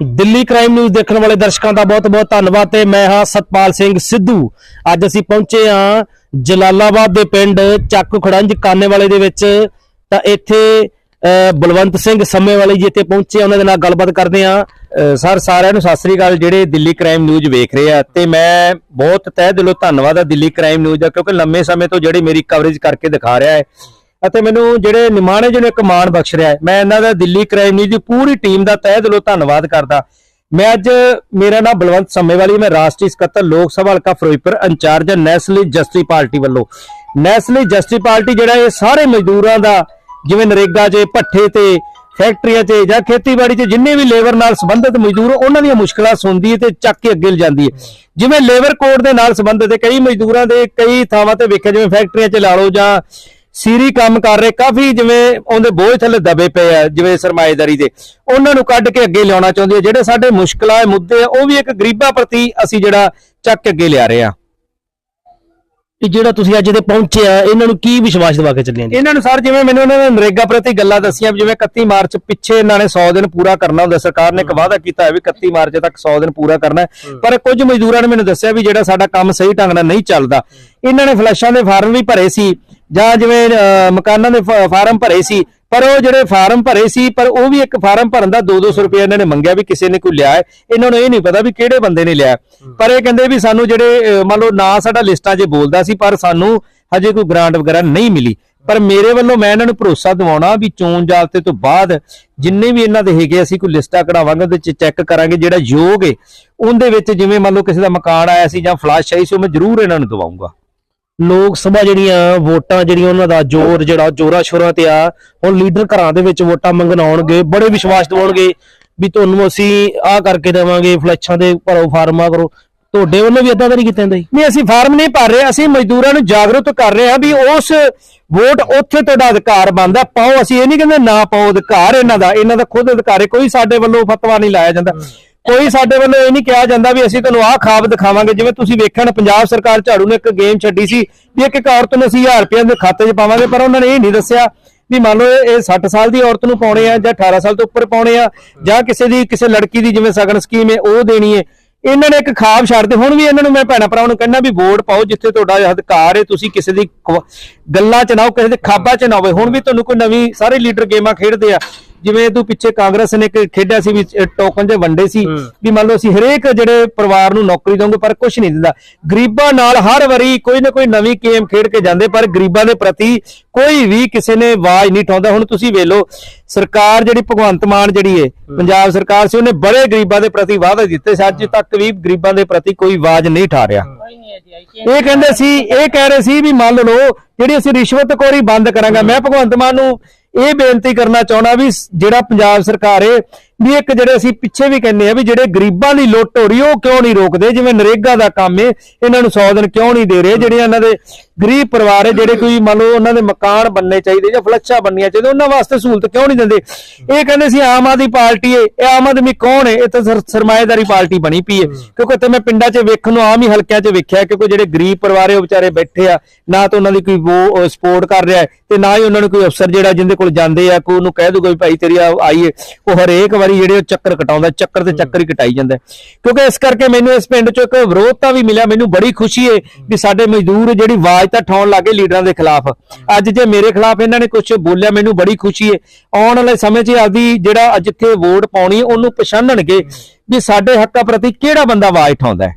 Delhi crime news ਦੇਖਣ ਵਾਲੇ ਦਰਸ਼ਕਾਂ ਦਾ ਬਹੁਤ-ਬਹੁਤ ਧੰਨਵਾਦ ਤੇ ਮੈਂ ਹਾਂ ਸਤਪਾਲ ਸਿੰਘ ਸਿੱਧੂ। ਅੱਜ ਅਸੀਂ ਪਹੁੰਚੇ ਹਾਂ ਜਲਾਲਾਬਾਦ ਦੇ ਪਿੰਡ ਚੱਕ ਖੜੰਜ ਕਾਨੇਵਾਲੇ ਦੇ ਵਿੱਚ। ਤਾਂ ਇੱਥੇ ਬਲਵੰਤ ਸਿੰਘ ਸੰਮੇਵਾਲੇ ਜੀ ਇੱਥੇ ਪਹੁੰਚੇ ਉਹਨਾਂ ਦੇ ਨਾਲ ਗੱਲਬਾਤ ਕਰਦੇ ਹਾਂ। ਸਰ, ਸਾਰਿਆਂ ਨੂੰ ਸਤਿ ਸ੍ਰੀ ਅਕਾਲ, ਜਿਹੜੇ ਦਿੱਲੀ ਕ੍ਰਾਈਮ ਨਿਊਜ਼ ਵੇਖ ਰਹੇ ਆ। ਤੇ ਮੈਂ ਬਹੁਤ ਤਹਿ ਦਿਲੋਂ ਧੰਨਵਾਦ ਆ ਦਿੱਲੀ ਕ੍ਰਾਈਮ ਨਿਊਜ਼ ਦਾ, ਕਿਉਂਕਿ ਲੰਮੇ ਸਮੇਂ ਤੋਂ ਜਿਹੜੀ ਮੇਰੀ ਕਵਰੇਜ ਕਰਕੇ ਦਿਖਾ ਰਿਹਾ ਹੈ। ਅਤੇ ਮੈਨੂੰ ਜਿਹੜੇ ਨਿਮਾਣੇ ਜਿਹਨੂੰ ਇੱਕ ਮਾਣ ਬਖਸ਼ ਰਿਹਾ ਹੈ, ਮੈਂ ਇਹਨਾਂ ਦਾ ਦਿੱਲੀ ਕ੍ਰਾਈਮ ਨਿਊਜ਼ ਦੀ ਪੂਰੀ ਟੀਮ ਦਾ ਤਹਿ ਦਿਲੋਂ ਧੰਨਵਾਦ ਕਰਦਾ। ਮੈਂ ਅੱਜ ਮੇਰਾ ਨਾਮ ਬਲਵੰਤ ਸੰਮੇਵਾਲੀ, ਮੈਂ ਰਾਸ਼ਟਰੀ ਸਕੱਤਰ ਲੋਕ ਸਭਾ ਹਲਕਾ Firozpur, in charge national justice party ਵੱਲੋਂ। ਨੈਸ਼ਨਲ ਜਸਟਿਸ ਪਾਰਟੀ ਜਿਹੜਾ ਇਹ ਸਾਰੇ ਮਜ਼ਦੂਰਾਂ ਦਾ, ਜਿਵੇਂ ਨਰੇਗਾ 'ਚ, ਭੱਠੇ ਤੇ, ਫੈਕਟਰੀਆਂ 'ਚ ਜਾਂ ਖੇਤੀਬਾੜੀ 'ਚ ਜਿੰਨੇ ਵੀ ਲੇਬਰ ਨਾਲ ਸੰਬੰਧਿਤ ਮਜ਼ਦੂਰ, ਉਹਨਾਂ ਦੀਆਂ ਮੁਸ਼ਕਲਾਂ ਸੁਣਦੀ ਹੈ ਤੇ ਚੱਕ ਕੇ ਅੱਗੇ ਲਿਜਾਂਦੀ ਹੈ। ਜਿਵੇਂ ਲੇਬਰ ਕੋਡ ਦੇ ਨਾਲ ਸੰਬੰਧਿਤ ਕਈ ਮਜ਼ਦੂਰਾਂ ਦੇ ਕਈ ਥਾਵਾਂ ਤੇ ਵੇਖਿਆ, ਜਿਵੇਂ ਫੈਕਟਰੀਆਂ 'ਚ ਲਾ ਲਓ ਜਾਂ ਸੀਰੀ ਕੰਮ ਕਰ ਰਹੇ ਕਾਫੀ ਜਿਵੇਂ ਉਹਦੇ ਬੋਝ ਥੱਲੇ ਦਬੇ ਪਏ ਆ ਜਿਵੇਂ ਸਰਮਾਏਦਾਰੀ ਦੇ। ਉਹਨਾਂ ਨੂੰ ਕੱਢ ਕੇ ਅੱਗੇ ਲਿਆਉਣਾ ਚਾਹੁੰਦੀ ਹੈ ਜਿਹੜੇ ਸਾਡੇ ਮੁਸ਼ਕਲਾਂ ਮੁੱਦੇ ਆ ਉਹ ਵੀ ਇੱਕ ਗਰੀਬਾਂ ਪ੍ਰਤੀ ਅਸੀਂ ਜਿਹੜਾ ਚੱਕ ਕੇ ਅੱਗੇ ਲਿਆ ਰਹੇ ਆ। ਇਹ ਜਿਹੜਾ ਤੁਸੀਂ ਅੱਜ ਦੇ ਪਹੁੰਚੇ ਆ ਇਹਨਾਂ ਨੂੰ ਕੀ ਵਿਸ਼ਵਾਸ ਦਿਵਾ ਕੇ ਚੱਲੇ ਆ ਇਹਨਾਂ ਨੂੰ ਸਰ ਜਿਵੇਂ ਮੈਨੂੰ ਉਹਨਾਂ ਨੇ ਨਰੇਗਾ ਪ੍ਰਤੀ ਗੱਲਾਂ ਦੱਸੀਆਂ ਜਿਵੇਂ 31 ਮਾਰਚ ਪਿੱਛੇ ਇਹਨਾਂ ਨੇ 100 ਦਿਨ ਪੂਰਾ ਕਰਨਾ ਹੁੰਦਾ ਸਰਕਾਰ ਨੇ ਇੱਕ ਵਾਅਦਾ ਕੀਤਾ ਹੈ ਵੀ 31 ਮਾਰਚ ਤੱਕ 100 ਦਿਨ ਪੂਰਾ ਕਰਨਾ ਪਰ ਕੁਝ ਮਜ਼ਦੂਰਾਂ ਨੇ ਮੈਨੂੰ ਦੱਸਿਆ ਵੀ ਜਿਹੜਾ ਸਾਡਾ ਕੰਮ ਸਹੀ ਢੰਗ ਨਾਲ ਨਹੀਂ ਚੱਲਦਾ। ਇਹਨਾਂ ਨੇ ਫਲੈਸ਼ਾਂ ਦੇ ਫਾਰਮ ਵੀ ਭਰੇ ਸੀ। ਜਾਂ ਜਿਵੇਂ ਮਕਾਨਾਂ ਦੇ ਫਾਰਮ ਭਰੇ ਸੀ ਪਰ ਉਹ ਜਿਹੜੇ ਫਾਰਮ ਭਰੇ ਸੀ ਪਰ ਉਹ ਵੀ ਇੱਕ ਫਾਰਮ ਭਰਨ ਦਾ 2-200 ਰੁਪਏ ਇਹਨਾਂ ਨੇ ਮੰਗਿਆ ਵੀ ਕਿਸੇ ਨੇ ਕੋਈ ਲਿਆ ਹੈ। ਇਹਨਾਂ ਨੂੰ ਇਹ ਨਹੀਂ ਪਤਾ ਵੀ ਕਿਹੜੇ ਬੰਦੇ ਨੇ ਲਿਆ। ਪਰ ਇਹ ਕਹਿੰਦੇ ਵੀ ਸਾਨੂੰ ਜਿਹੜੇ ਮੰਨ ਲਓ ਨਾਂ ਸਾਡਾ ਲਿਸਟਾਂ 'ਚ ਬੋਲਦਾ ਸੀ ਪਰ ਸਾਨੂੰ ਹਜੇ ਕੋਈ ਗ੍ਰਾਂਟ ਵਗੈਰਾ ਨਹੀਂ ਮਿਲੀ। ਪਰ ਮੇਰੇ ਵੱਲੋਂ ਮੈਂ ਇਹਨਾਂ ਨੂੰ ਭਰੋਸਾ ਦਿਵਾਉਣਾ ਵੀ ਚੋਣ ਜਾਬਤੇ ਤੋਂ ਬਾਅਦ ਜਿੰਨੇ ਵੀ ਇਹਨਾਂ ਦੇ ਹੈਗੇ ਅਸੀਂ ਕੋਈ ਲਿਸਟਾਂ ਕਢਾਵਾਂਗੇ ਉਹਦੇ 'ਚ ਚੈੱਕ ਕਰਾਂਗੇ ਜਿਹੜਾ ਯੋਗ ਹੈ ਉਹਦੇ ਵਿੱਚ ਜਿਵੇਂ ਮੰਨ ਲਓ ਕਿਸੇ ਦਾ ਮਕਾਨ ਆਇਆ ਸੀ ਜਾਂ ਫਲਾਸ਼ ਆਈ ਸੀ ਉਹ ਮੈਂ ਜ਼ਰੂਰ ਇਹਨਾਂ ਨੂੰ ਦਵਾਉਂਗਾ ਲੋਕ ਸਭਾ ਜਿਹੜੀਆਂ ਵੋਟਾਂ ਜਿਹੜੀਆਂ ਉਹਨਾਂ ਦਾ ਜ਼ੋਰ ਜਿਹੜਾ ਜੋਰਾ ਸ਼ੋਰਾਂ ਤੇ ਆ ਹੁਣ ਲੀਡਰ ਘਰਾਂ ਦੇ ਵਿੱਚ ਵੋਟਾਂ ਮੰਗਣ ਆਉਣਗੇ ਬੜੇ ਵਿਸ਼ਵਾਸ ਦਿਵਾਉਣਗੇ ਵੀ ਤੁਹਾਨੂੰ ਅਸੀਂ ਆਹ ਕਰਕੇ ਦੇਵਾਂਗੇ ਫਲੈਛਾਂ ਦੇ ਭਰੋ ਫਾਰਮਾ ਕਰੋ। ਤੁਹਾਡੇ ਵੱਲੋਂ ਵੀ ਇਦਾਂ ਤਾਂ ਨਹੀਂ ਕੀਤਾ ਜਾਂਦਾ ਨਹੀਂ ਅਸੀਂ ਫਾਰਮ ਨਹੀਂ ਭਰ ਰਹੇ ਅਸੀਂ ਮਜ਼ਦੂਰਾਂ ਨੂੰ ਜਾਗਰੂਕ ਕਰ ਰਹੇ ਹਾਂ ਵੀ ਉਸ ਵੋਟ ਉੱਥੇ ਤੁਹਾਡਾ ਅਧਿਕਾਰ ਬਣਦਾ ਪਾਓ। ਅਸੀਂ ਇਹ ਨਹੀਂ ਕਹਿੰਦੇ ਨਾ ਪਾਓ ਅਧਿਕਾਰ ਇਹਨਾਂ ਦਾ ਇਹਨਾਂ ਦਾ ਖੁਦ ਅਧਿਕਾਰ ਹੈ ਕੋਈ ਸਾਡੇ ਵੱਲੋਂ ਫਤਵਾ ਨਹੀਂ ਲਾਇਆ ਜਾਂਦਾ। ਕੋਈ ਸਾਡੇ ਵੱਲੋਂ ਇਹ ਨਹੀਂ ਕਿਹਾ ਜਾਂਦਾ ਵੀ ਅਸੀਂ ਤੁਹਾਨੂੰ ਆਹ ਖਾਬ ਦਿਖਾਵਾਂਗੇ। ਜਿਵੇਂ ਤੁਸੀਂ ਵੇਖਣ, ਪੰਜਾਬ ਸਰਕਾਰ ਝਾੜੂ ਨੇ ਇੱਕ ਗੇਮ ਛੱਡੀ ਸੀ ਵੀ ਇੱਕ ਇੱਕ ਔਰਤ ਨੂੰ ਅਸੀਂ 1000 ਰੁਪਏ ਦੇ ਖਾਤੇ 'ਚ ਪਾਵਾਂਗੇ, ਪਰ ਉਹਨਾਂ ਨੇ ਇਹ ਨਹੀਂ ਦੱਸਿਆ ਵੀ ਮੰਨ ਲਓ ਇਹ ਇਹ 60 ਸਾਲ ਦੀ ਔਰਤ ਨੂੰ ਪਾਉਣੇ ਆ ਜਾਂ 18 ਸਾਲ ਤੋਂ ਉੱਪਰ ਪਾਉਣੇ ਆ ਜਾਂ ਕਿਸੇ ਦੀ, ਕਿਸੇ ਲੜਕੀ ਦੀ ਜਿਵੇਂ ਸਗਨ ਸਕੀਮ ਹੈ, ਉਹ ਦੇਣੀ ਹੈ। ਇਹਨਾਂ ਨੇ ਇੱਕ ਖਾਬ ਛੱਡਦੇ ਹੁਣ ਵੀ ਇਹਨਾਂ ਨੂੰ ਮੈਂ ਭੈਣਾ ਭਰਾਵਾਂ ਨੂੰ ਕਹਿੰਦਾ ਵੀ ਵੋਟ ਪਾਓ ਜਿੱਥੇ ਤੁਹਾਡਾ ਅਧਿਕਾਰ ਹੈ, ਤੁਸੀਂ ਕਿਸੇ ਦੀ ਗੱਲਾਂ 'ਚ ਨਾ ਹੋ ਕਿਸੇ ਦੇ ਖਾਬਾਂ 'ਚ ਨਾ ਹੋਵੇ। ਹੁਣ ਵੀ ਤੁਹਾਨੂੰ ਕੋਈ ਨਵੀਂ, ਸਾਰੇ ਲੀਡਰ ਗੇਮਾਂ ਖੇਡਦੇ ਆ। ਜਿਵੇਂ ਤੂੰ ਪਿੱਛੇ ਕਾਂਗਰਸ ਨੇ ਇੱਕ ਖੇਡਿਆ ਸੀ ਵੀ ਟੋਕਨ ਦੇ ਵੰਡੇ ਸੀ ਵੀ ਮੰਨ ਲਓ ਅਸੀਂ ਹਰੇਕ ਜਿਹੜੇ ਪਰਿਵਾਰ ਨੂੰ ਨੌਕਰੀ ਦਵਾਂਗੇ ਪਰ ਕੁਝ ਨਹੀਂ ਦਿੰਦਾ। ਗਰੀਬਾਂ ਨਾਲ ਹਰ ਵਾਰੀ ਕੋਈ ਨਾ ਕੋਈ ਨਵੀਂ ਗੇਮ ਖੇਡ ਕੇ ਜਾਂਦੇ ਪਰ ਗਰੀਬਾਂ ਦੇ ਪ੍ਰਤੀ ਕੋਈ ਵੀ ਕਿਸੇ ਨੇ ਆਵਾਜ਼ ਨਹੀਂ ਉਠਾਉਂਦਾ। ਹੁਣ ਤੁਸੀਂ ਵੇਖ ਲਓ ਸਰਕਾਰ ਜਿਹੜੀ ਭਗਵੰਤ ਮਾਨ ਜਿਹੜੀ ਹੈ। ਪੰਜਾਬ ਸਰਕਾਰ ਸੀ ਉਹਨੇ ਬੜੇ ਗਰੀਬਾਂ ਦੇ ਪ੍ਰਤੀ ਵਾਅਦੇ ਦਿੱਤੇ ਸੀ। ਅੱਜ ਤੱਕ ਵੀ ਗਰੀਬਾਂ ਦੇ ਪ੍ਰਤੀ ਕੋਈ ਆਵਾਜ਼ ਨਹੀਂ ਉਠਾ ਰਿਹਾ। ਇਹ ਕਹਿੰਦੇ ਸੀ ਇਹ ਕਹਿ ਰਹੇ ਸੀ ਵੀ ਮੰਨ ਲਓ ਜਿਹੜੀ ਅਸੀਂ ਰਿਸ਼ਵਤਖੋਰੀ ਬੰਦ ਕਰਾਂਗੇ ਮੈਂ ਭਗਵੰਤ ਮਾਨ ਨੂੰ ਇਹ ਬੇਨਤੀ ਕਰਨਾ ਚਾਹੁੰਦਾ ਵੀ ਜਿਹੜਾ ਪੰਜਾਬ ਸਰਕਾਰ ਹੈ ਵੀ ਇੱਕ ਜਿਹੜੇ ਅਸੀਂ ਪਿੱਛੇ ਵੀ ਕਹਿੰਦੇ ਆ ਵੀ ਜਿਹੜੇ ਗਰੀਬਾਂ ਦੀ ਲੁੱਟ ਹੋ ਰਹੀ ਉਹ ਕਿਉਂ ਨਹੀਂ ਰੋਕਦੇ? ਜਿਵੇਂ ਨਰੇਗਾ ਦਾ ਕੰਮ ਹੈ ਇਹਨਾਂ ਨੂੰ 100 ਦਿਨ ਕਿਉਂ ਨਹੀਂ ਦੇ ਰਹੇ? ਜਿਹੜੇ ਇਹਨਾਂ ਦੇ ਗਰੀਬ ਪਰਿਵਾਰ ਹੈ ਜਿਹੜੇ ਕੋਈ ਮੰਨ ਲਓ ਉਹਨਾਂ ਦੇ ਮਕਾਨ ਬੰਨਣੇ ਚਾਹੀਦੇ ਜਾਂ ਫਲੱਛਾਂ ਬੰਨੀਆਂ ਚਾਹੀਦੇ ਉਹਨਾਂ ਵਾਸਤੇ ਸਹੂਲਤ ਕਿਉਂ ਨਹੀਂ ਦਿੰਦੇ? ਇਹ ਕਹਿੰਦੇ ਸੀ ਆਮ ਆਦਮੀ ਪਾਰਟੀ ਹੈ ਇਹ ਆਮ ਆਦਮੀ ਕੌਣ ਹੈ ਇਹ ਤਾਂ ਸਰ- ਸਰਮਾਏਦਾਰੀ ਪਾਰਟੀ ਬਣੀ ਪਈ ਹੈ। ਕਿਉਂਕਿ ਇੱਥੇ ਮੈਂ ਪਿੰਡਾਂ 'ਚ ਵੇਖਣ ਨੂੰ ਆਮ ਹੀ ਹਲਕਿਆਂ 'ਚ ਵੇਖਿਆ ਕਿਉਂਕਿ ਜਿਹੜੇ ਗਰੀਬ ਪਰਿਵਾਰ ਹੈ ਉਹ ਵਿਚਾਰੇ ਬੈਠੇ ਆ ਨਾ ਤਾਂ ਉਹਨਾਂ ਦੀ ਕੋਈ ਉਹ ਸਪੋਰਟ ਕਰ ਰਿਹਾ ਤੇ ਨਾ ਹੀ ਉਹਨਾਂ ਨੂੰ ਕੋਈ ਅਫਸਰ ਜਿਹੜਾ ਜਿੰਦੇ ਕੋਲ ਜਾਂਦੇ ਆ ਕੋਈ ਉਹਨੂੰ ਕਹਿ ਦੂਗਾ ਵੀ ਭਾਈ ਤੇਰੀ ਆਈ ਹੈ ਉਹ ਹਰੇਕ ਵਾਰੀ ਜਿਹੜੇ ਉਹ ਚੱਕਰ ਕਟਾਉਂਦਾ ਚੱਕਰ ਤੇ ਚੱਕਰ ਹੀ ਕਟਾਈ ਜਾਂਦਾ। ਕਿਉਂਕਿ ਇਸ ਕਰਕੇ ਮੈਨੂੰ ਇਸ ਪਿੰਡ 'ਚੋਂ ਇੱਕ ਵਿਰੋਧਤਾ ਵੀ ਮਿਲਿਆ ਮੈਨੂੰ ਬੜੀ ਖੁਸ਼ੀ ਹੈ ਵੀ ਸਾਡੇ ਮਜ਼ਦੂਰ ਜਿਹੜੀ ਆਵਾਜ਼ ਤਾਂ ਠਾਉਣ ਲੱਗੇ ਲੀਡਰਾਂ ਦੇ ਖਿਲਾਫ। ਅੱਜ ਜੇ ਮੇਰੇ ਖਿਲਾਫ ਇਹਨਾਂ ਨੇ ਕੁਝ ਬੋਲਿਆ ਮੈਨੂੰ ਬੜੀ ਖੁਸ਼ੀ ਹੈ। ਆਉਣ ਵਾਲੇ ਸਮੇਂ 'ਚ ਆਪਦੀ ਜਿਹੜਾ ਜਿੱਥੇ ਵੋਟ ਪਾਉਣੀ ਉਹਨੂੰ ਪਛਾਣਨਗੇ ਵੀ ਸਾਡੇ ਹੱਕਾਂ ਪ੍ਰਤੀ ਕਿਹੜਾ ਬੰਦਾ ਆਵਾਜ਼ ਠਾਉਂਦਾ ਹੈ।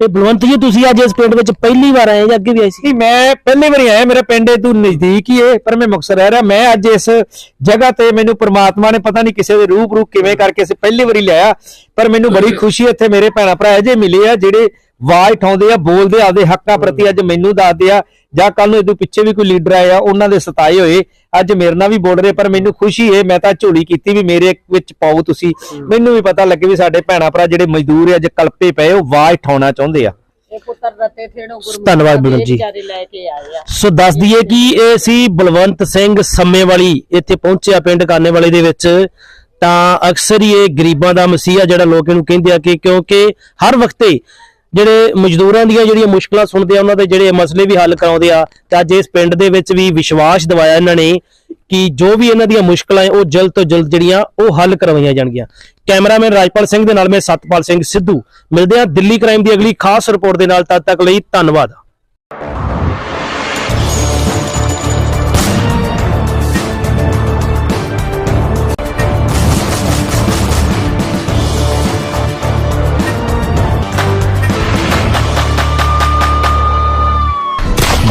ਇਹ ਬਲਵੰਤ ਜੀ ਤੁਸੀਂ ਅੱਜ ਇਸ ਪਿੰਡ ਵਿੱਚ ਪਹਿਲੀ ਵਾਰ ਆਏ ਜਾਂ ਅੱਗੇ ਵੀ ਆਏ ਸੀ? ਮੈਂ ਪਹਿਲੀ ਵਾਰੀ ਆਇਆ ਮੇਰਾ ਪਿੰਡ ਇਹ ਤੋਂ ਨਜ਼ਦੀਕ ਹੀ ਹੈ ਪਰ ਮੈਂ ਮੁਕਤਸਰ ਰਹਿ ਰਿਹਾ। ਮੈਂ ਅੱਜ ਇਸ ਜਗ੍ਹਾ ਤੇ ਮੈਨੂੰ ਪ੍ਰਮਾਤਮਾ ਨੇ ਪਤਾ ਨਹੀਂ ਕਿਸੇ ਦੇ ਰੂਪ ਰੂਪ ਕਿਵੇਂ ਕਰਕੇ ਅਸੀਂ ਪਹਿਲੀ ਵਾਰੀ ਲਿਆਇਆ ਪਰ ਮੈਨੂੰ ਬੜੀ ਖੁਸ਼ੀ ਇੱਥੇ ਮੇਰੇ ਭੈਣਾ ਭਰਾ ਅਜੇ ਮਿਲੇ ਆ ਜਿਹੜੇ ਆਵਾਜ਼ ਠਾਉਂਦੇ ਆ ਬੋਲਦੇ ਆਪਦੇ ਹੱਕਾਂ ਪ੍ਰਤੀ ਅੱਜ ਮੈਨੂੰ ਦੱਸਦੇ ਆ ਜਾਂ ਕੱਲ ਨੂੰ ਇਹਦੇ ਪਿੱਛੇ ਵੀ ਕੋਈ ਲੀਡਰ ਆਇਆ ਉਹਨਾਂ ਦੇ ਸਤਾਏ ਹੋਏ। ਅੱਜ ਮੇਰੇ ਨਾਲ ਵੀ ਬੋਲ ਰਹੇ ਪਰ ਮੈਨੂੰ ਖੁਸ਼ੀ ਹੈ ਮੈਂ ਤਾਂ ਝੋਲੀ ਕੀਤੀ ਵੀ ਮੇਰੇ ਵਿੱਚ ਪਾਓ ਤੁਸੀਂ। ਮੈਨੂੰ ਵੀ ਪਤਾ ਲੱਗੇ ਵੀ ਸਾਡੇ ਭੈਣਾ ਭਰਾ ਜਿਹੜੇ ਮਜ਼ਦੂਰ ਅੱਜ ਕਲਪੇ ਪਏ ਉਹ ਆਵਾਜ਼ ਠਾਉਣਾ ਚਾਹੁੰਦੇ ਆ। ਧੰਨਵਾਦ ਜੀ। ਸੋ ਦੱਸ ਦਈਏ ਕਿ ਇਹ ਸੀ ਬਲਵੰਤ ਸਿੰਘ ਸੰਮੇਵਾਲੀ ਇੱਥੇ ਪਹੁੰਚਿਆ ਪਿੰਡ ਕਾਨੇਵਾਲੇ ਦੇ ਵਿੱਚ। ਤਾਂ ਅਕਸਰ ਹੀ ਇਹ ਗਰੀਬਾਂ ਦਾ ਮਸੀਹਾ ਜਿਹੜਾ ਲੋਕ ਇਹਨੂੰ ਕਹਿੰਦੇ ਆ ਕਿ ਕਿਉਂਕਿ ਹਰ ਵਕਤੇ ਜਿਹੜੇ ਮਜ਼ਦੂਰਾਂ ਦੀਆਂ ਜਿਹੜੀਆਂ ਮੁਸ਼ਕਲਾਂ ਸੁਣਦੇ ਆ, ਉਹਨਾਂ ਦੇ ਜਿਹੜੇ ਮਸਲੇ ਵੀ ਹੱਲ ਕਰਾਉਂਦੇ ਆ, ਤੇ ਅੱਜ ਇਸ ਪਿੰਡ ਦੇ ਵਿੱਚ ਵੀ ਵਿਸ਼ਵਾਸ ਦਿਵਾਇਆ ਇਹਨਾਂ ਨੇ ਕਿ ਜੋ ਵੀ ਇਹਨਾਂ ਦੀਆਂ ਮੁਸ਼ਕਲਾਂ ਹੈ, ਉਹ ਜਲਦ ਤੋਂ ਜਲਦ ਜਿਹੜੀਆਂ, ਉਹ ਹੱਲ ਕਰਵਾਈਆਂ ਜਾਣਗੀਆਂ। ਕੈਮਰਾਮੈਨ ਰਾਜਪਾਲ ਸਿੰਘ ਦੇ ਨਾਲ ਮੈਂ ਸਤਪਾਲ ਸਿੰਘ ਸਿੱਧੂ। ਮਿਲਦੇ ਹਾਂ ਦਿੱਲੀ ਕ੍ਰਾਈਮ ਦੀ ਅਗਲੀ ਖਾਸ ਰਿਪੋਰਟ ਦੇ ਨਾਲ, ਤਦ ਤੱਕ ਲਈ ਧੰਨਵਾਦ।